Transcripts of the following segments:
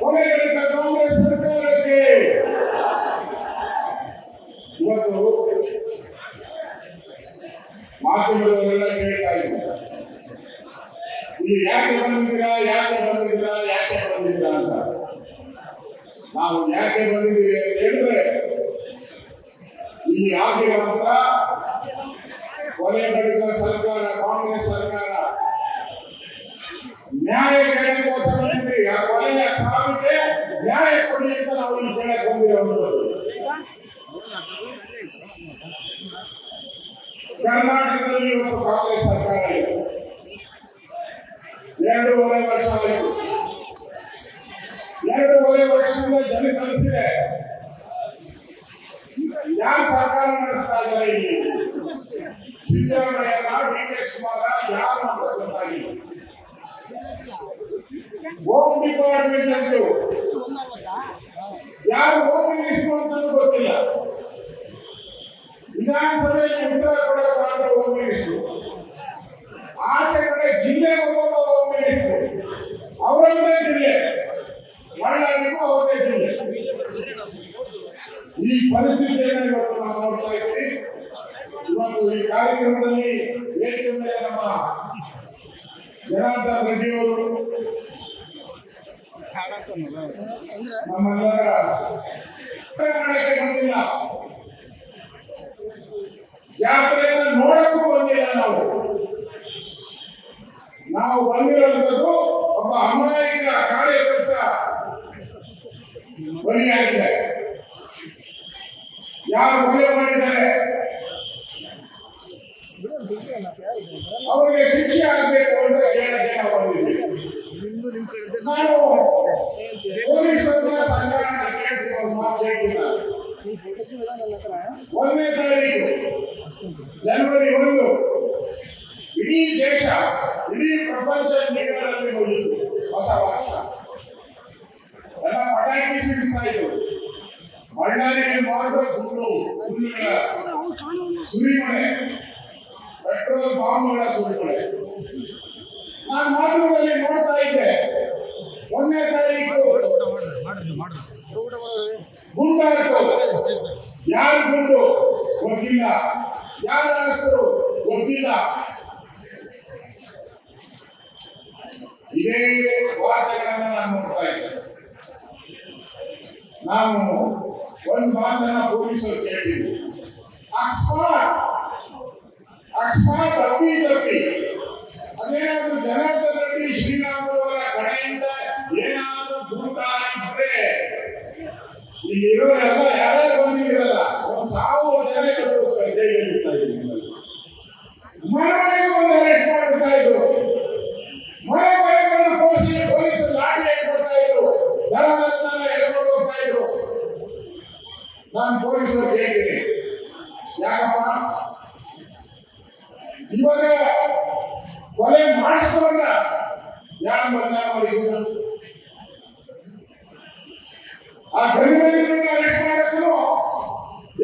ಕೊನೆಗಳಿಂದ ಕಾಂಗ್ರೆಸ್ ಸರ್ಕಾರಕ್ಕೆ ಇವತ್ತು ಮಾಧ್ಯಮದವರೆಲ್ಲ ಕೇಳ್ತಾ ಇದ್ದಾರೆ ಇಲ್ಲಿ ಯಾಕೆ ಬಂದಿದ್ದೀರಾ ಯಾಕೆ ಬಂದಿದ್ದೀರಾ ಯಾಕೆ ಬಂದಿದ್ದೀರಾ ಅಂತ ನಾವು ಯಾಕೆ ಬಂದಿದ್ದೀವಿ ಅಂತ ಹೇಳಿದ್ರೆ, ಇಲ್ಲಿ ಆಗಿರುವಂತ ಕೊಲೆ ಬಳಿಕ ಸರ್ಕಾರ, ಕಾಂಗ್ರೆಸ್ ಸರ್ಕಾರ ನ್ಯಾಯ ಕೇಳಕ್ಕೋಸ್ಕರ ಬಂದಿದ್ದೀವಿ ಆ ಕೊಲೆಯ ಸಾವಿಗೆ ನ್ಯಾಯ ಕೊಡಿ ಅಂತ ನಾವು ಇಲ್ಲಿ ಕೇಳಕ್ ಬಂದಿರುವಂತದ್ದು ಕರ್ನಾಟಕದಲ್ಲಿ ಇವತ್ತು ಕಾಂಗ್ರೆಸ್ ಸರ್ಕಾರ ಎರಡೂವರೆ ವರ್ಷ ಆಯಿತು. ಎರಡೂವರೆ ವರ್ಷದಿಂದ ಜನ ಕಲಿಸಿದೆ. ಯಾರು ಸರ್ಕಾರ ನಡೆಸ್ತಾ ಇದ್ದಾರೆ ಇಲ್ಲಿ? ಸಿದ್ದರಾಮಯ್ಯ ಡಿ ಕೆ ಶಿವಕುಮಾರ ಯಾರು ಅಂತ ಗೊತ್ತಾಗಿಲ್ಲ. ಹೋಮ್ ಡಿಪಾರ್ಟ್ಮೆಂಟ್ ಅಂದ್ರು ಯಾರು ಹೋಮ್ ಮಿನಿಸ್ಟರ್ ಅಂತಲೂ ಗೊತ್ತಿಲ್ಲ. ವಿಧಾನಸಭೆಯಲ್ಲಿ ಉತ್ತರ ಕೊಡಕ್ಕೆ ಮಾತ್ರ ಹೋಮ್ ಮಿನಿಸ್ಟರ್ ಆಚೆ ಕಡೆ ಜಿಲ್ಲೆ ಒಬ್ಬೊಬ್ಬ ಹೋಮ್ ಮಿನಿಸ್ಟರ್ ಅವರದ್ದೇ ಜಿಲ್ಲೆ. ಬಳ್ಳಾರಿಗೂ ಅವರದೇ ಜಿಲ್ಲೆ. ಈ ಪರಿಸ್ಥಿತಿಯನ್ನು ಇವತ್ತು ನಾವು ನೋಡ್ತಾ ಇದ್ದೀವಿ. ಇವತ್ತು ಈ ಕಾರ್ಯಕ್ರಮದಲ್ಲಿ ವೇದಿಕೆ ಮೇಲೆ ನಮ್ಮ ಜನಾರ್ದನ್ ರೆಡ್ಡಿ ಅವರು. ನಮ್ಮೆಲ್ಲರ ಮಾಡಕ್ಕೆ ಬಂದಿಲ್ಲ. ಜಾತ್ರೆಯನ್ನ ನೋಡಕ್ಕೂ ಬಂದಿಲ್ಲ ನಾವು. ನಾವು ಬಂದಿರುವಂತದ್ದು ಒಬ್ಬ ಅಮಾಯಕ ಕಾರ್ಯಕರ್ತ ಬಲಿಯಾಗಿದೆ ಯಾರು ಕೊಲೆ ಮಾಡಿದ್ದಾರೆ? ಒಂದನೇ ತಾರೀಕು, ಜನವರಿ ಒಂದು. ಇಡೀ ದೇಶ, ಇಡೀ ಪ್ರಪಂಚ ನೀರಿನಲ್ಲಿ ಹೋಗಿತ್ತು ಹೊಸ ವರ್ಷ. ಎಲ್ಲ ಪಟಾಕಿ ಸಿಡಿಸ್ತಾ ಇದ್ರು. ಬಳ್ಳಾರಿಯಲ್ಲಿ ಮಾತ್ರ ಗುಂಡು, ಗುಂಡುಗಳ ಸುರಿಮಳೆ, ಪೆಟ್ರೋಲ್ ಬಾಂಬ್ಗಳ ಸುರಿಮಳೆ. ನಾನು ಮಾಧ್ಯಮದಲ್ಲಿ ನೋಡ್ತಾ ಇದ್ದೆ. ಒಂದನೇ ತಾರೀಕು ಗುಂಡಾಯಿತು ಯಾರು ಗುಂಡು ಗೊತ್ತಿಲ್ಲ? ಯಾರ ಹೆಸರು ಗೊತ್ತಿಲ್ಲ? ಇದೇ ವಾರ್ತೆಗಳನ್ನ ನಾನು ನೋಡ್ತಾ ಇದ್ದೇನೆ. ನಾವು ಒಂದು ಮಾತನ್ನ ಪೊಲೀಸರು ಕೇಳಿದ್ವಿ ಅಕಸ್ಮಾತ್ ಅಕಸ್ಮಾತ್ ತಪ್ಪಿ ತಪ್ಪಿ, ಅದೇನಾದ್ರೂ ಜನಾರ್ದನ್ ರೆಡ್ಡಿ ಶ್ರೀರಾಮುಲು ಅವರ ಕಡೆಯಿಂದ ಏನಾದ್ರೂ ದೂರ ಇದ್ರೆ ಇಲ್ಲಿರೋರೆಲ್ಲ ಯಾರ್ಯಾರು ಬಂದಿದ್ದೀರಲ್ಲ, ಒಂದು ಸಾವು ಜನ ಇವತ್ತು ಸ- ಜೈಲಿಗೆ ಇಡ್ತಾ ಇದ್ದೀವಿ ಮನೆ ಮನೆಗೆ ಬಂದು ಅರೆಸ್ಟ್ ಇದ್ರು. ಮನೆ ಮನೆ ಬಂದು ಪೊಲೀಸ್ ಪೊಲೀಸ್ ಲಾಠಿ ಹಿಡ್ಕೊಳ್ತಾ ಇದ್ರು. ದರ ಹೋಗ್ತಾ ಇದ್ರು. ನಾನು ಪೊಲೀಸರು ಹೇಳ್ತೀನಿ. ಯಾಕಪ್ಪ? ಇವಾಗ ಕೊಲೆ ಮಾಡಿಸ್ಕೊಂಡ ಯಾರು ಬಂದ ಮಾಡಿದ್ರು? ಆ ಗಣಿಮಂತ್ರನ್ನ ಅರೆಸ್ಟ್ ಮಾಡಕ್ಕೂ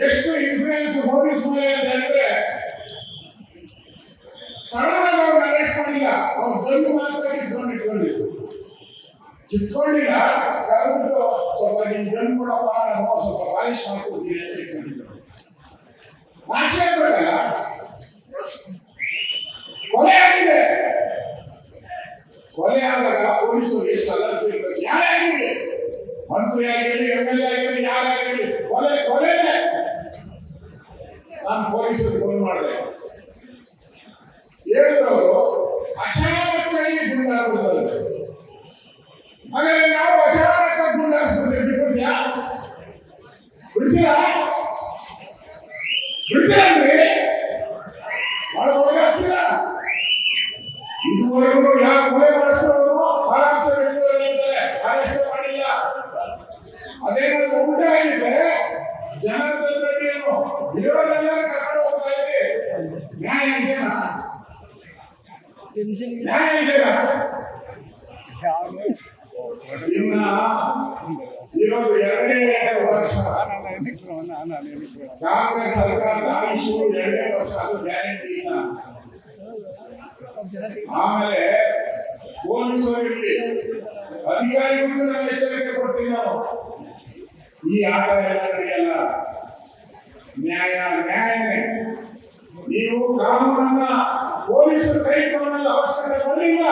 ಎಷ್ಟು ಇನ್ಫ್ಲೂಯೆನ್ಸ್ ಪೊಲೀಸ್ ಮೇಲೆ ಅಂತ ಹೇಳಿದ್ರೆ ಸಡನ್ ಆಗಿ ಅವ್ರನ್ನ ಅರೆಸ್ಟ್ ಮಾಡಿಲ್ಲ. ಅವ್ರ ಗಂಡು ಮಾತ್ರ ಕಿತ್ಕೊಂಡು ಇಟ್ಕೊಂಡಿದ್ರು ಕಿತ್ಕೊಂಡಿಲ್ಲ, ಕರೆದ್ಬಿಟ್ಟು ಸ್ವಲ್ಪ ನಿಮ್ ಗಂಡು ಕೊಡಪ್ಪ ನಾವು ಸ್ವಲ್ಪ ಪಾಲಿಶ್ ಮಾಡ್ಕೊಡ್ತೀನಿ ಅಂತ ಇಟ್ಕೊಂಡಿದ್ರು ನಾಚಿಕೆ ಆಗ್ಬೇಕಲ್ಲ? ಕೊಲೆ ಆಗಿದೆ. ಕೊಲೆ ಆದಾಗ ಪೊಲೀಸರು ಎಷ್ಟು ಅಲರ್ಟ್ ಇರ್ಬೇಕು ಯಾರೇ ಆಗಿರಲಿ. ಮಂತ್ರಿ ಆಗಿರಲಿ ಎಂ ಎಲ್ ಎ ಆಗಿರಲಿ ಯಾರಾಗಿರಲಿ ಕೊಲೆ ಕೊಲೆನೇ ನಾನು ಪೊಲೀಸರಿಗೆ ಫೋನ್ ಮಾಡಿದೆ ಹೇಳಿದವರು ಅಚಾನಕ್ಕಾಗಿ ಗುಂಡಾಗ್ಬಿಡ್ತಾರೆ ಹಾಗಾದ್ರೆ ನಾವು ಅಚಾನಕ ಗುಂಡಾಗ್ಸ್ಬಿಡ್ತೀವಿ ಬಿಟ್ಬಿಡ್ತೀಯಾ ಬಿಡ್ತೀರಾ ಬಿಡ್ತೀರನ್ರಿ ಬಹಳ ಅದೇನಾದ್ರು ಉಂಟಾಗಿದ್ರೆ ಜನಾರ್ದನ್ ರೆಡ್ಡಿಯನ್ನು ಇರೋರೆಲ್ಲ ಕರ್ಕೊಂಡು ಹೋಗ್ತಾ ಇದೆ ನ್ಯಾಯ ಇದೆಯಾ? ನ್ಯಾಯ ಇದೆಯಾ? ಇನ್ನ ಇರೋದು ಎರಡನೇ ವರ್ಷ. ಕಾಂಗ್ರೆಸ್ ಸರ್ಕಾರದ ಆಯುಷು ಎರಡನೇ ವರ್ಷ ಅದು ಗ್ಯಾರಂಟಿ ಇಲ್ಲ. ಆಮೇಲೆ ಪೊಲೀಸರು ಇರಲಿ. ಅಧಿಕಾರಿಗಳಿಗೂ ನಾನು ಎಚ್ಚರಿಕೆ ಕೊಡ್ತೀನಿ ನಾನು. ಈ ಆಟ ಎಲ್ಲ ನಡೆಯಲ್ಲ ನ್ಯಾಯ ನ್ಯಾಯವೇ ನೀವು ಕಾನೂನನ್ನ ಪೊಲೀಸರು ಕೈ ತೊಗೊಳ್ಳಲು ಅವಶ್ಯಕತೆ ಕೊಡಲಿಲ್ಲ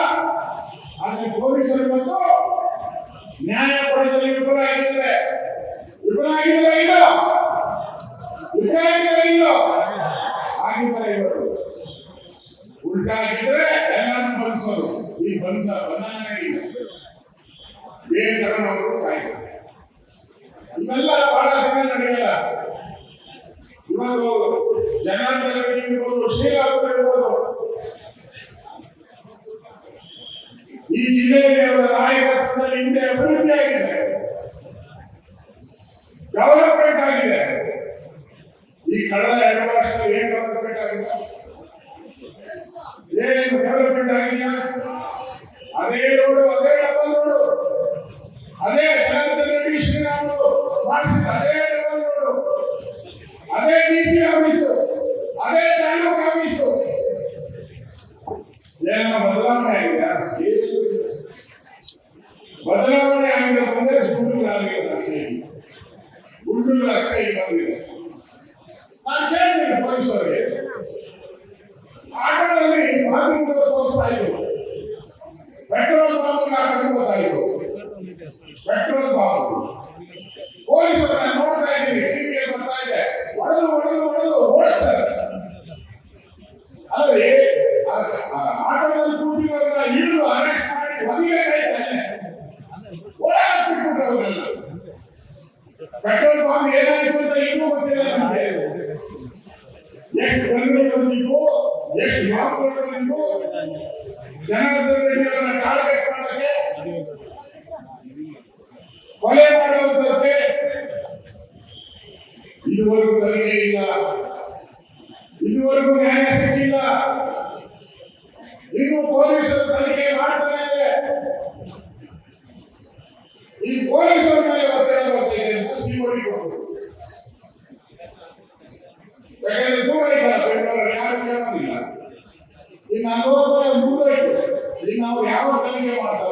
ಆದ್ರೆ ಪೊಲೀಸರು ಇವತ್ತು ನ್ಯಾಯ ಕೊಡೋದ್ರಲ್ಲಿ ವಿಫಲಾಗಿದ್ದಾರೆ ವಿಫಲಾಗಿದ್ದಾರೆ ಇಲ್ಲ? ವಿಫಲಾಗಿದ್ದಾರೆ ಇಲ್ಲ? ಆಗಿದ್ದಾರೆ ಇವರು. ಉಲ್ಟಾಗಿದ್ರೆ ಎಲ್ಲಾನು ಬಂಧಿಸೋದು ಈ ಬಂಧಿಸ ಬಂಧನನೇ ಇಲ್ಲ. ಬೇರೆ ತಗೊಂಡವರು ಕಾಯ್ದೆ ಇವೆಲ್ಲ ಬಹಳ ದಿನ ನಡೆಯಲ್ಲ. ಇವತ್ತು ಜನಾರ್ದನ ರೆಡ್ಡಿ ಇರ್ಬೋದು ಶ್ರೀರಾಮುಲು ಇರ್ಬೋದು. ಈ ಜಿಲ್ಲೆಯಲ್ಲಿ ಅವರ ನಾಯಕತ್ವದಲ್ಲಿ ಹಿಂದೆ ಅಭಿವೃದ್ಧಿ ಆಗಿದೆ. ಡೆವಲಪ್ಮೆಂಟ್ ಆಗಿದೆ. ಈ ಕಳೆದ ಎರಡು ವರ್ಷದಲ್ಲಿ ಏನ್ ಡೆವಲಪ್ಮೆಂಟ್ ಆಗಿದೆ? ಏನು ಡೆವಲಪ್ಮೆಂಟ್ ಆಗಿಲ್ಲ? ಅದೇ ರೋಡು ಅದೇ ಡಬಲ್ ರೋಡು ಅದೇ ಜನಾರ್ದನ ರೆಡ್ಡಿ ಶ್ರೀರಾಮುಲು ಮಾಡಿಸಿದ ಅದೇ ಡಬಲ್ ರೋಡು ಅದೇ ಡಿ ಸಿ ಆಫೀಸು ಅದೇ ತಾಲೂಕು ಆಫೀಸು ಏನನ್ನ ಬದಲಾವಣೆ ಆಗಿದೆ ಏನು ಇಲ್ಲ. ಬದಲಾವಣೆ ಆಗಿದೆ ಬಂದ್ರೆ ಗುಂಡುಗಳಾಗಿರೋದು ಅಷ್ಟೇ ಗುಂಡುಗಳ ಕೈ ಬಂದಿದೆ ನಾನು ಕೇಳ್ತೀನಿ ಪೊಲೀಸರಿಗೆ ಆಟೋದಲ್ಲಿ ಮಾಧ್ಯಮದವರು ತೋರಿಸ್ತಾ ಇದ್ರು ಪೆಟ್ರೋಲ್ ಬಾಂಬ್ ಹಾಕೊಂಡು ಹೋಗ್ತಾ ಇದ್ರು ಪೆಟ್ರೋಲ್ ಬಾಂಬ್ ಪೊಲೀಸರು ನಾನು ನೋಡ್ತಾ ಇದ್ದೀನಿ. ಟಿವಿಯಲ್ಲಿ ಬರ್ತಾ ಇದೆ. ಹೊಡೆದು ಹೊಡೆದು ಹೊಡೆದು ಓಡಿಸ್ತಾರೆ. ಅಲ್ಲದೆ ಆಟೋದಲ್ಲಿ ಕೂತಿರೋರನ್ನ ಹಿಡಿದು ಅರೆಸ್ಟ್ ಮಾಡಿ ಒದಿಬೇಕಾಯ್ತಾನೆ ಓಡಾಡ್ಬಿಟ್ಬಿಟ್ರು ಅವರೆಲ್ಲ. ಪೆಟ್ರೋಲ್ ಬಾಂಬ್ ಏನಾಯ್ತು ಅಂತ ಇನ್ನೂ ಗೊತ್ತಿಲ್ಲ ನಮಗೆ. ಎಷ್ಟು ಗನ್ಗಳು ಬಂದಿದ್ವು, ಎಷ್ಟು ಬಾಂಬ್ಗಳು ಬಂದಿದ್ವು, ಜನಾರ್ದನ್ ರೆಡ್ಡಿ ಅವರನ್ನ ಟಾರ್ಗೆಟ್ ಮಾಡಕ್ಕೆ ಕೊಲೆ ಮಾಡುವಂತಕ್ಕೆ ಇದುವರೆಗೂ ತನಿಖೆ ಇಲ್ಲ. ಇದುವರೆಗೂ ನ್ಯಾಯ ಸಿಕ್ಕಿಲ್ಲ. ಇನ್ನು ಪೊಲೀಸರು ತನಿಖೆ ಮಾಡ್ತಾನೆ ಇದೆ ಈ ಪೊಲೀಸರ ಮೇಲೆ ಒತ್ತಡ ಬರ್ತಿದೆ ಅಂತ ಸಿಒಡಿ ಕೊಟ್ಟರು ಯಾಕಂದ್ರೆ ದೂರ ಇದ್ದಾರೆ ಬೆಂಗಳೂರಲ್ಲಿ ಯಾರು ಕೇಳೋದಿಲ್ಲ. ಇನ್ನು ಅನುಭವ ಮುಂದೋಯ್ತು. ಇನ್ನು ಅವ್ರು ಯಾವ ತನಿಖೆ ಮಾಡ್ತಾರೋ?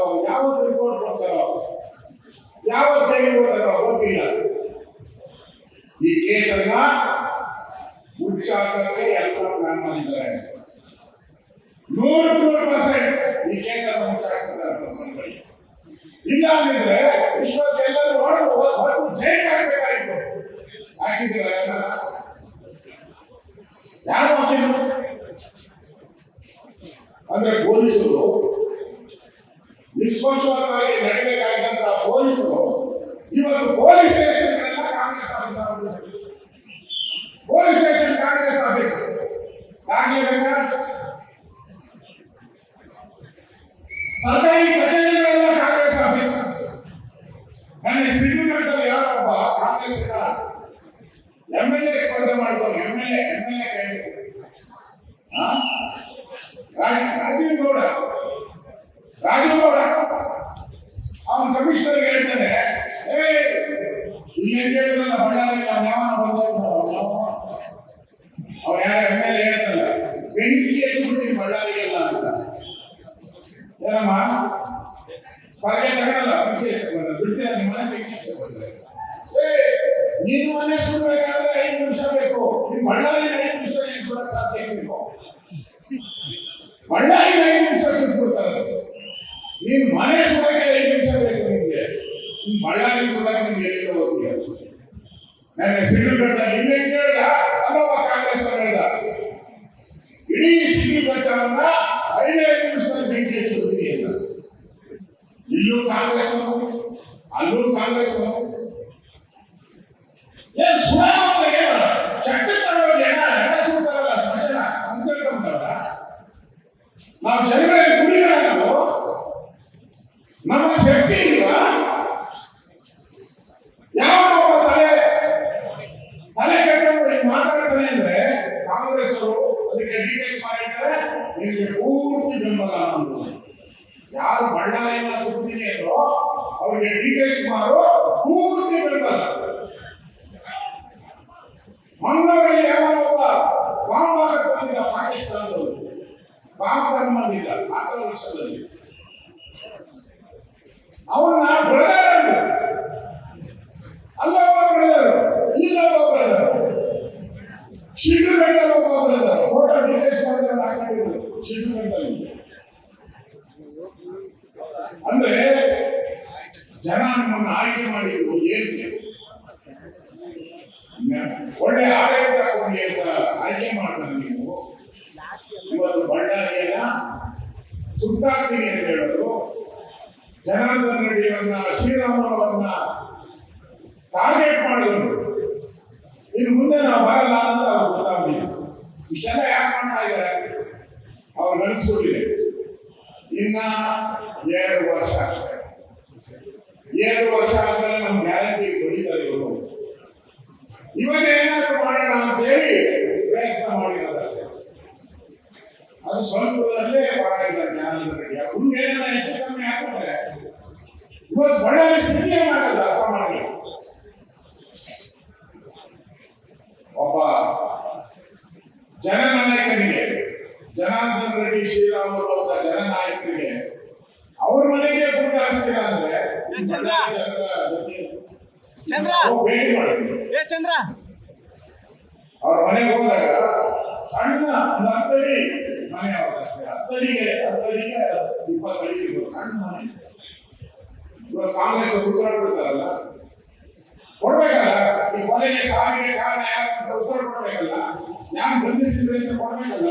ಇಲ್ಲ ಅಂದಿದ್ರೆ ಇಷ್ಟೊತ್ತು ಎಲ್ಲರೂ ಹೊಡೆದು ಹೊತ್ತು ಜೈಲಿಗೆ ಹಾಕ್ಬೇಕಾಗಿತ್ತು. ಹಾಕಿದ್ದೀರ ಯಾರನ್ನ ಯಾರು ಹಾಕಿದ್ರು? ಅಂದ್ರೆ ಪೊಲೀಸರು. ನಿಷ್ಪಕ್ಷಪಾತವಾಗಿ ನಡಿಬೇಕಾಗಿದ್ದಂತ ಪೊಲೀಸರು. ಇವತ್ತು ಪೊಲೀಸ್ ಸ್ಟೇಷನ್ಗಳೆಲ್ಲ ಕಾಂಗ್ರೆಸ್ ಆಫೀಸ್ ಆಗ್ಬಿಟ್ಟಿದೆ ಪೊಲೀಸ್ ಸ್ಟೇಷನ್ ಕಾಂಗ್ರೆಸ್ ಆಫೀಸ್ ದಾಖಲೆ ಬೇಕಾ ಸರ್ಕಾರಿ ಕಚೇರಿಗಳೆಲ್ಲ ಕಾಂಗ್ರೆಸ್ ಆಫೀಸ್ ನನ್ನ ಯಾರೊಬ್ಬ ಕಾಂಗ್ರೆಸ್ಸಿನ ಎಂ ಎಲ್ ಎ ಸ್ಪರ್ಧೆ ಮಾಡ್ಕೊಂಡು M L A, M L A candidate. Rajiv Gowda. Rajiv Gowda. ನನ್ನ ಸಿಡಿಲ್ಗಡ್ಡ ನಿನ್ನೆ ಕೇಳಿದ ಅಮ್ಮ ಕಾಂಗ್ರೆಸ್ ಹೇಳಿದ. ಇಡೀ ಇಡೀ ಸಿಡಿಲ್ಗಡ್ಡವನ್ನ ಐದೈದು ನಿಮಿಷದಲ್ಲಿ ಬೆಂಕಿ ಅಂತ ಇಲ್ಲೂ ಕಾಂಗ್ರೆಸ್ ಅಲ್ಲೂ ಕಾಂಗ್ರೆಸ್ ಅವರು ಏನ್ ಸುಡ ಅಂದ್ರೆ ಏನು ಚಟ್ಟ ತಗೊಳ್ಳೋದು ಎಣ ಎಣ ಸುಡ್ತಾರಲ್ಲ ಸ್ಮಶಾನ ಅಂತ ಹೇಳ್ಕೊಂಡಲ್ಲ ನಾವು ಜನಗಳ ಗುರಿಗಳ ನಾವು ನಮ್ಮ ಶಕ್ತಿ ಇಲ್ವಾ ಯಾವ ಒಬ್ಬ ತಲೆ ತಲೆ ಕೆಟ್ಟವರು ಹಿಂಗ್ ಮಾತಾಡ್ತಾನೆ ಅಂದ್ರೆ ಕಾಂಗ್ರೆಸ್ ಅವರು ಅದಕ್ಕೆ ಡಿಟೇಲ್ ಶಿವಕುಮಾರ್ ನಿಮಗೆ ಪೂರ್ತಿ ಬೆಂಬಲ ಯಾರು ಬಳ್ಳಾರಿಯನ್ನ ಸುದ್ದಿನಿ ಅಲ್ಲೋ ಅವರಿಗೆ ಡಿ ಕೆ ಶಿವಕುಮಾರ್ ಪೂರ್ತಿ ಬೆಂಬಲ. ಮಂಗಳೂರಲ್ಲಿ ಯಾವನೋ ಒಬ್ಬ ಬಾಂಬ್ ಹಾಕಕ್ ಬಂದಿದ್ದ ಪಾಕಿಸ್ತಾನದವರು. ಬಾಂಬ್ ತಗೊಂಡ್ ಬಂದಿದ್ದ ಆಟೋ ರಿಕ್ಷಾದಲ್ಲಿ ಅವನ್ನ ಬ್ರದರ್ ಅಲ್ಲೊಬ್ಬ ಬ್ರದರ್ ಇಲ್ಲೊಬ್ಬ ಬ್ರದರ್ ಶಿಡ್ಲಘಟ್ಟದಲ್ಲಿ ಒಬ್ಬ ಬ್ರದರ್ ಫೋಟೋ ಡಿಟೇಲ್ಸ್ ಮಾಡಿದ್ರೆ ಹಾಕೊಂಡಿರೋದು ಶಿಡ್ಲಘಟ್ಟದಲ್ಲಿ ಅಂದ್ರೆ ಜನ ನಮ್ಮನ್ನು ಆಯ್ಕೆ ಮಾಡಿದ್ರು ಏನಕ್ಕೆ ಒಳ್ಳೆ ಆಡಳಿತ ಕೊಡಿ ಅಂತ ಆಯ್ಕೆ ಮಾಡ್ತಾರೆ ನೀವು. ಇವತ್ತು ಬಳ್ಳಾರಿಯನ್ನ ಸುಟ್ಟಾಗ್ತೀನಿ ಅಂತ ಹೇಳಿದ್ರು. ಜನಾರ್ದನ್ ರೆಡ್ಡಿಯವನ್ನ ಶ್ರೀರಾಮುಲವನ್ನ ಟಾರ್ಗೆಟ್ ಮಾಡಿದ್ರು. ಮುಂದೆ ನಾವು ಬರಲ್ಲ ಅನ್ನೋದು ಅವ್ರಿಗೆ ಗೊತ್ತಾಗಲಿಲ್ಲ. ಇಷ್ಟೆಲ್ಲ ಯಾಕೆ ಮಾಡ್ತಾ ಇದ್ದಾರೆ? ಅವ್ರು ಅನಿಸ್ಕೊಂಡಿದೆ ಇನ್ನ ಎರಡು ವರ್ಷ ಅಷ್ಟೇ. ಎರಡು ವರ್ಷ ಆದ್ಮೇಲೆ ನಮ್ಮ ಗ್ಯಾರಂಟಿ ಬಡಿತಾರೆ ಇವರು. ಇವಾಗ ಏನಾದ್ರು ಮಾಡೋಣ ಅಂತ ಹೇಳಿ ಪ್ರಯತ್ನ ಮಾಡಿರೋದಷ್ಟೇ ಅದು ಸ್ವಲ್ಪದಲ್ಲೇ ಪರವಾಗಿಲ್ಲ ಜ್ಞಾನದ ಬಗ್ಗೆ. ಹೆಚ್ಚು ಕಮ್ಮಿ ಆಗ್ತದೆ. ಇವತ್ತು ಬಳ್ಳಾರಿ ಸ್ಥಿತಿ ಏನಾಗಲ್ಲ ಅರ್ಥ ಮಾಡಲಿ ಒಬ್ಬ ಜನನಾಯಕನಿಗೆ ಜನಾರ್ದನ್ ರೆಡ್ಡಿ ಶ್ರೀರಾಮುಲು ಅಂತ ಜನನಾಯಕರಿಗೆ ಅವ್ರ ಮನೆಗೆ ದುಡ್ಡು ಹಾಕ್ತೀರಾ ಅಂದ್ರೆ ಭೇಟಿ ಮಾಡಿದ್ರು ಚಂದ್ರ! ಅವ್ರ ಮನೆಗೆ ಹೋದಾಗ ಸಣ್ಣ ಒಂದು ಹತ್ತಡಿ ಮನೆ ಅವ್ರದಷ್ಟೇ ಹತ್ತಡಿಗೆ ಹತ್ತಡಿಗೆ ಇಪ್ಪತ್ತಡಿ ಸಣ್ಣ ಮನೆ. ಇವತ್ತು ಕಾಂಗ್ರೆಸ್ ಅವ್ರು ಉತ್ತರ ಕೊಡ್ತಾರಲ್ಲ ಕೊಡ್ಬೇಕಲ್ಲ? ಈ ಕೊಲೆಗೆ ಸಾವಿಗೆ ಕಾರಣ ಯಾರು ಉತ್ತರ ಕೊಡ್ಬೇಕಲ್ಲ? ಯಾರು ಬಂಧಿಸಿದ್ರೆ ಅಂತ ಕೊಡ್ಬೇಕಲ್ಲ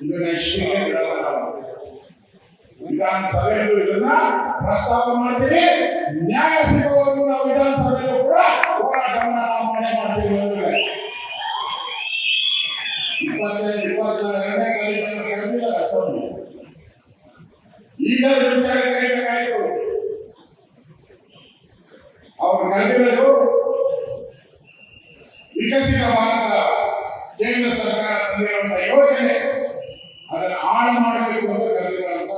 ಇದನ್ನ ಇಷ್ಟಕ್ಕೆ ಬಿಡಲ್ಲ ನಾವು. ವಿಧಾನಸಭೆಯಲ್ಲೂ ಇದನ್ನ ಪ್ರಸ್ತಾಪ ಮಾಡ್ತೀವಿ ನ್ಯಾಯ ಸಿಗುವವರೆಗೂ ನಾವು ವಿಧಾನಸಭೆಯಲ್ಲೂ ಕೂಡ ಹೋರಾಟವನ್ನ ನಾವು ಮಾಡೇ ಮಾಡ್ತೀವಿ ಬಂದ್ರೆ ಇಪ್ಪತ್ತೈದು ಇಪ್ಪತ್ತ ಎರಡನೇ ತಾರೀಕನ್ನು ಕರೆದಿಲ್ಲ ಅಸೆಂಬ್ಲಿ ಈಗ ವಿಚಾರ ಅವ್ರು ಕರೆದಿರೋದು ವಿಕಸಿತ ಭಾರತ, ಕೇಂದ್ರ ಸರ್ಕಾರ ತಂದಿರುವಂತಹ ಯೋಜನೆ, ಅದನ್ನು ಹಾಳು ಮಾಡಬೇಕು ಅಂತ ಕರೆದಿರುವಂತ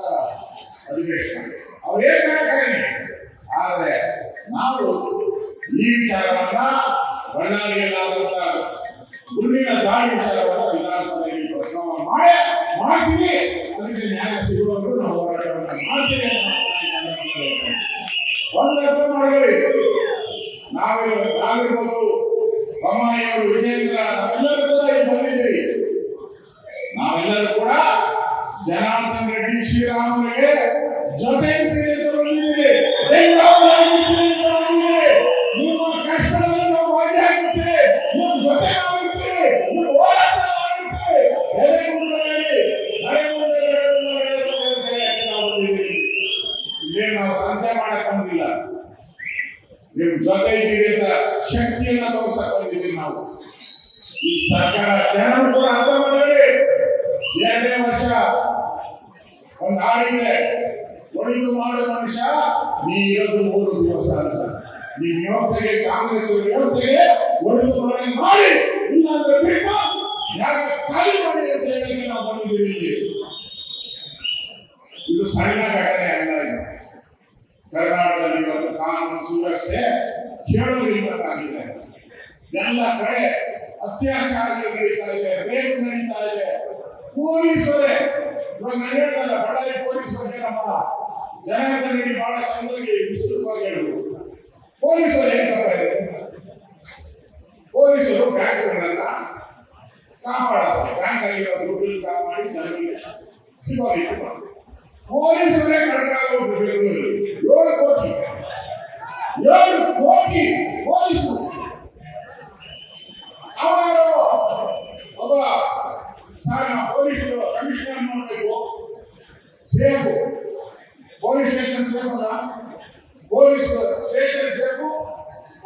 ಅಧಿವೇಶನ ಅವ್ರು ಏನ್ ಕರೀಲಿ ಆದರೆ ನಾವು ಈ ವಿಚಾರವನ್ನ ಬಳ್ಳಾರಿಯಲ್ಲಾದಂತ ಗುಂಡಿನ ದಾಳಿ ವಿಚಾರವನ್ನ ವಿಧಾನಸಭೆಯಲ್ಲಿ ಪ್ರಸ್ತಾವ ಮಾಡಿ, ಮಾಡ್ತೀವಿ ಅದಕ್ಕೆ ನ್ಯಾಯ ಸಿಗುವವರೆಗೂ ನಾವು ಹೋರಾಟವನ್ನ ಮಾಡ್ತೀವಿ. ಒಂದು ಅರ್ಥ ಮಾಡ್ಕೊಳ್ಳಿ ನಾವಿರ ನಾವಿರ್ಬೋದು ಬೊಮ್ಮಾಯಿಯವರು ವಿಜೇಂದ್ರ ನಾವೆಲ್ಲರೂ ಕೂಡ ಇಲ್ಲಿ ಬಂದಿದ್ದೀರಿ ನಾವೆಲ್ಲರೂ ಕೂಡ ಜನಾರ್ದನ್ ರೆಡ್ಡಿ ಶ್ರೀರಾಮನಿಗೆ ಬಂದಿಲ್ಲ ನಿಮ್ ಜೊತೆ ಇದ್ದೀರಿ ಅಂತ ಶಕ್ತಿಯನ್ನ ತೋರ್ಸಕ್ ಬಂದಿದ್ದೀವಿ ನಾವು. ಈ ಸರ್ಕಾರ ಜನರು ಕೂಡ ಅರ್ಥ ಮಾಡಿ ಎರಡನೇ ವರ್ಷ ಒಂದು ಹಾಡಿದೆ ಒಳಿತು ಮಾಡು ಮನುಷ್ಯ, ನೀ ಇರೋದು ಮೂರು ದಿವಸ ಅಂತ. ನಿಮ್ ಯುವತೆಗೆ ಕಾಂಗ್ರೆಸ್ ಯುವತೆಗೆ ಒಳಿತು ಮಾಡಿ ಮಾಡಿ, ಇಲ್ಲಾಂದ್ರೆ ಬಿಟ್ಟು ಯಾಕ ಖಾಲಿ ಮಾಡಿ ಅಂತ ಹೇಳಿ ನಾವು ಬಂದಿದ್ದೀವಿ ಇಲ್ಲಿ. ಇದು ಸಣ್ಣ ಘಟನೆ ಅಲ್ಲ ಇದು. ಕರ್ನಾಟಕದಲ್ಲಿ ಕಾನೂನು ಸುವ್ಯವಸ್ಥೆ ಕೇಳೋರಿಲ್ಲದಾಗಿದೆ ಎಲ್ಲ ಕಡೆ ಅತ್ಯಾಚಾರಗಳು ನಡೀತಾ ಇದೆ, ರೇಪ್ ನಡೀತಾ ಇದೆ. ಪೊಲೀಸರೇ, ಇವಾಗ ನಾನು ಹೇಳಿದಲ್ಲ, ಬಳ್ಳಾರಿ ಪೊಲೀಸ್ ಬಗ್ಗೆ ನಮ್ಮ ಜನಾರ್ದನ್ ಬಹಳ ಚಂದಾಗಿ ವಿಸ್ತೃತವಾಗಿ ಹೇಳಿದ್ರು. ಪೊಲೀಸರು ಏನ್ ತಪ್ಪ ಇದೆ? ಪೊಲೀಸರು ಬ್ಯಾಂಕ್ಗಳನ್ನ ಕಾಪಾಡೋದು ಬ್ಯಾಂಕ್ ಆಗಿರೋ ದುಡ್ಡು ಕಾಪಾಡಿ ಜನಗಳಿಗೆ ಸಿಗೋ ರೀತಿ ಮಾಡ್ತಾರೆ. ಪೊಲೀಸರೇ ಕಟ್ಟಾಗೋದು ಬೆಂಗಳೂರಲ್ಲಿ. ಏಳು ಕೋಟಿ. ಏಳು ಕೋಟಿ ಪೊಲೀಸರು. ಅವರು ಒಬ್ಬ ಸರ್ ನಾವು ಪೊಲೀಸ್ ಕಮಿಷನರ್ ನೋಡಬೇಕು ಸೇಫು ಪೊಲೀಸ್ ಸ್ಟೇಷನ್ ಸೇಫ್ ಅಲ್ಲ police station safe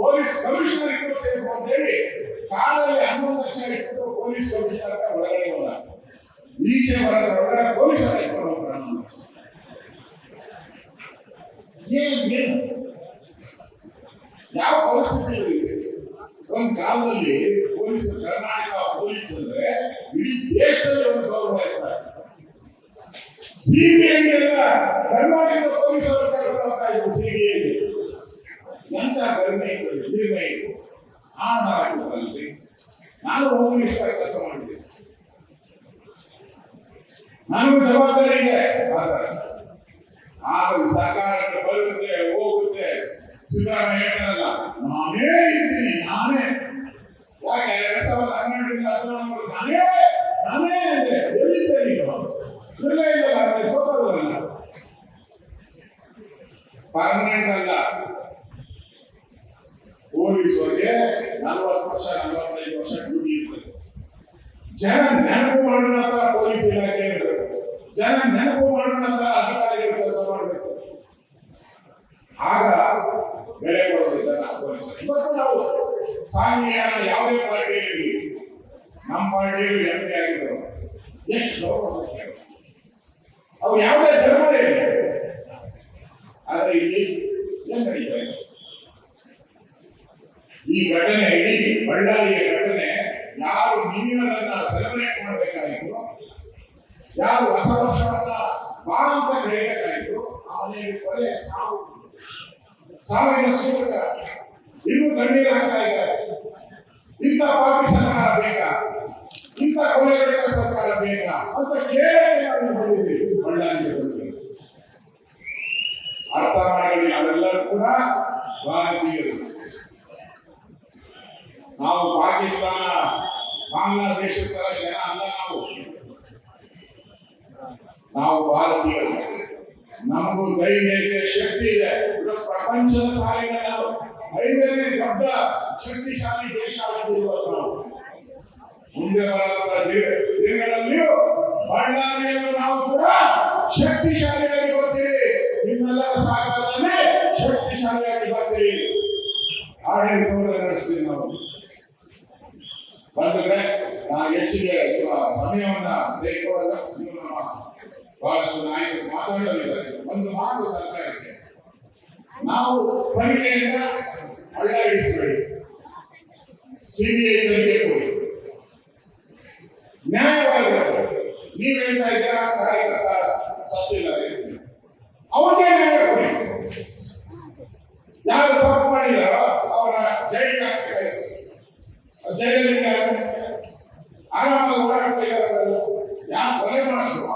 police commissioner ಇಟ್ಟು ಅಂತ ಹೇಳಿ ಕಾಲಲ್ಲಿ ಹನ್ನೊಂದು ಲಕ್ಷ ಇಟ್ಟು ಪೊಲೀಸ್ ಕಮಿಷನರ್ ಒಳಗಡೆ ಬಂದ. ಈಚೆ ಬರೋದ್ರ ಒಳಗಡೆ ಪೊಲೀಸರ ಇಟ್ಕೊಂಡು ಹೋಗ್ತಾರೆ ಹನ್ನೊಂದು ಲಕ್ಷ ಏನ್ ಯಾವ ಪರಿಸ್ಥಿತಿ ಒಂದ್ ಕಾಲದಲ್ಲಿ ಪೊಲೀಸ್ ಕರ್ನಾಟಕ ಪೊಲೀಸ್ ಅಂದ್ರೆ ಇಡೀ ದೇಶದಲ್ಲಿ ಒಂದು ಗೌರವ ಇರ್ತಾರೆ. ಸಿಬಿಐ ಕರ್ನಾಟಕದ ಪೊಲೀಸರು ಕರ್ಕೊಂಡು ಹೋಗ್ತಾ ಇದ್ರು ಸಿಬಿಐ ಎಂತ ಕಡಿಮೆ ಇತ್ತು ನಾನು ಹೋಮ್ ಇಷ್ಟ ಕೆಲಸ ಮಾಡಿದ್ದೆ ನನಗೂ ಜವಾಬ್ದಾರಿ ಇದೆ ಆಗ ಸರ್ಕಾರಕ್ಕೆ ಬರುತ್ತೆ ಹೋಗುತ್ತೆ. ಸಿದ್ದರಾಮಯ್ಯ ಹೇಳ್ತಾರಲ್ಲ ನಾನೇ ಇದ್ದೀನಿ, ನಾನೇ. ಯಾಕೆ? ಎರಡ್ ಸಾವಿರದ ಹನ್ನೆರಡರಿಂದ ಹದಿನೇಳು ನಾನೇ ನಾನೇ ಅಂದೆ. ಎಲ್ಲಿದ್ದೆ ನೀನು? ಇರಲೇ ಇಲ್ಲಲ್ಲ ಅಂದ್ರೆ ಸೋತವರಲ್ಲ ಪರ್ಮನೆಂಟ್ ಅಲ್ಲ. ಪೊಲೀಸರಿಗೆ ನಲವತ್ತು ವರ್ಷ, ನಲವತ್ತೈದು ವರ್ಷ ಡ್ಯೂಟಿ ಇರ್ತದೆ. ಜನ ನೆನಪು ಮಾಡೋಣ ಪೊಲೀಸ್ ಇಲಾಖೆ ಇರಬೇಕು ಜನ ನೆನಪು ಮಾಡೋಣಂತ ಅಧಿಕಾರಿಗಳು ಕೆಲಸ ಮಾಡಬೇಕು. ಆಗ ಬೆಲೆ ಕೊಡೋದು ಇವತ್ತು ನಾವು ಸಾಮಾನ್ಯ ಯಾವುದೇ ಪಾರ್ಟಿಯಲ್ಲಿ ನಮ್ಮ ಪಾರ್ಟಿಯಲ್ಲಿ ಎಂ ಪಿ ಆಗಿದ್ರು ಎಷ್ಟು ಗೌರವ. ಅವ್ರು ಯಾವುದೇ ಧರ್ಮದೇ ಇಲ್ಲ. ಆದ್ರೆ ಇಲ್ಲಿ ಏನ್ ನಡೀತಾ ಈ ಘಟನೆ ಇಡೀ ಬಳ್ಳಾರಿಯ ಘಟನೆ ಯಾರು ಹೊಸ ವರ್ಷವನ್ನ ಬಾ ಅಂತ ಹೇಳಬೇಕಾಯಿತು ಆ ಮನೆಯಲ್ಲಿ ಕೊಲೆ ಸಾವು. ಸಾವಿನ ಸೂಚಕ ಇನ್ನೂ ಕಣ್ಣೀರು ಹಾಕ್ತಾ ಇದ್ದಾರೆ. ಇಂಥ ಪಾಪಿ ಸರ್ಕಾರ ಬೇಕಾ? ಇಂಥ ಕೊಲೆಗಡಕ ಸರ್ಕಾರ ಬೇಕಾ? ಅಂತ ನಾವು ಬಂದಿದ್ದೀವಿ. ಬಳ್ಳಾರಿಗೆ ಬಂದಿದ್ದೀವಿ. ಅರ್ಥ ಮಾಡಿ ನಾವೆಲ್ಲರೂ ಕೂಡ ಭಾರತೀಯರು. ನಾವು ಪಾಕಿಸ್ತಾನ, ಬಾಂಗ್ಲಾದೇಶದ ಜನ ಅಲ್ಲ ನಾವು. ನಾವು ಭಾರತೀಯರು ನಮಗೂ ಧೈರ್ಯ ಇದೆ ಶಕ್ತಿ ಇದೆ. ಪ್ರಪಂಚದ ಸಾಲಿನ ನಾವು ಐದನೇ ದೊಡ್ಡ ಶಕ್ತಿಶಾಲಿ ದೇಶ ನಾವು. ಮುಂದೆ ದಿನಗಳಲ್ಲಿಯೂ ಬಳ್ಳಾರಿಯನ್ನು ನಾವು ಕೂಡ ಶಕ್ತಿಶಾಲಿಯಾಗಿ ಬರ್ತೀವಿ. ನಿಮ್ಮೆಲ್ಲರ ಸಹಕಾರದಲ್ಲಿ ಶಕ್ತಿಶಾಲಿಯಾಗಿ ಬರ್ತೀವಿ. ಆಡಳಿತವನ್ನು ನಡೆಸ್ತೀವಿ ನಾವು. ಬಂದ್ರೆ ನಾನು ಹೆಚ್ಚಿಗೆ ಸಮಯವನ್ನ ತೆಗೆದುಕೊಳ್ಳಲ್ಲ ಬಹಳಷ್ಟು ನಾಯಕರು ಮಾತಾಡಲಿದ್ದಾರೆ. ಒಂದು ಮಾತು ಸರ್ಕಾರಕ್ಕೆ ನಾವು ತನಿಖೆಯಿಂದ ಹಿಡಿಸಬೇಡಿ ಸಿಬಿಐ ತನಿಖೆ ಕೊಡಿ. ನ್ಯಾಯವಾಗಿ ನೀವು ಹೇಳ್ತಾ ಇದ್ದೀರಾ, ಕಾರ್ಯಕರ್ತ ಸತ್ತಿಲ್ಲ ಅವ್ರಿಗೆ ನ್ಯಾಯ ಕೊಡಿ. ಯಾರು ತಪ್ಪು ಮಾಡಿದಾರೋ ಅವರ ಜೈಲಿಗೆ ಹಾಕ್ತಾ ಯಾರು? ಆರಾಮಾಗಿ ಓಡಾಡ್ತಾ ಇದ್ದಾರೆ ಯಾರು ಕೊಲೆ ಮಾಡಿದ್ರು?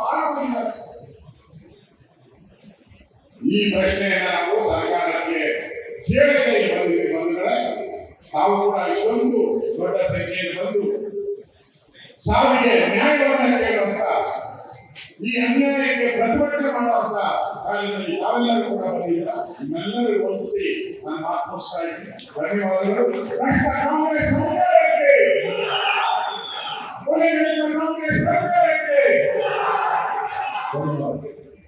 ಈ ಪ್ರಶ್ನೆಯನ್ನ ನಾವು ಸರ್ಕಾರಕ್ಕೆ ಕೇಳಕ್ಕೆ ಬಂದಿದೆ ಬಂಧುಗಳೇ. ತಾವು ಕೂಡ ಇಷ್ಟೊಂದು ದೊಡ್ಡ ಸಂಖ್ಯೆಯಲ್ಲಿ ಬಂದು ಸಾವಿಗೆ ನ್ಯಾಯವನ್ನ ಕೇಳುವಂತ, ಈ ಅನ್ಯಾಯಕ್ಕೆ ಪ್ರತಿಭಟನೆ ಮಾಡುವಂತ ಕಾರ್ಯದಲ್ಲಿ ತಾವೆಲ್ಲರೂ ಕೂಡ ಬಂದಿದ್ದೀರಾ? ನಿಮ್ಮೆಲ್ಲರೂ ವಂದಿಸಿ ನನ್ನ ಮಾತು ಇದ್ದೀನಿ. ಧನ್ಯವಾದಗಳು. ಕಾಂಗ್ರೆಸ್ ಸರ್ಕಾರಕ್ಕೆ. ಕಾಂಗ್ರೆಸ್ ಸರ್ಕಾರಕ್ಕೆ.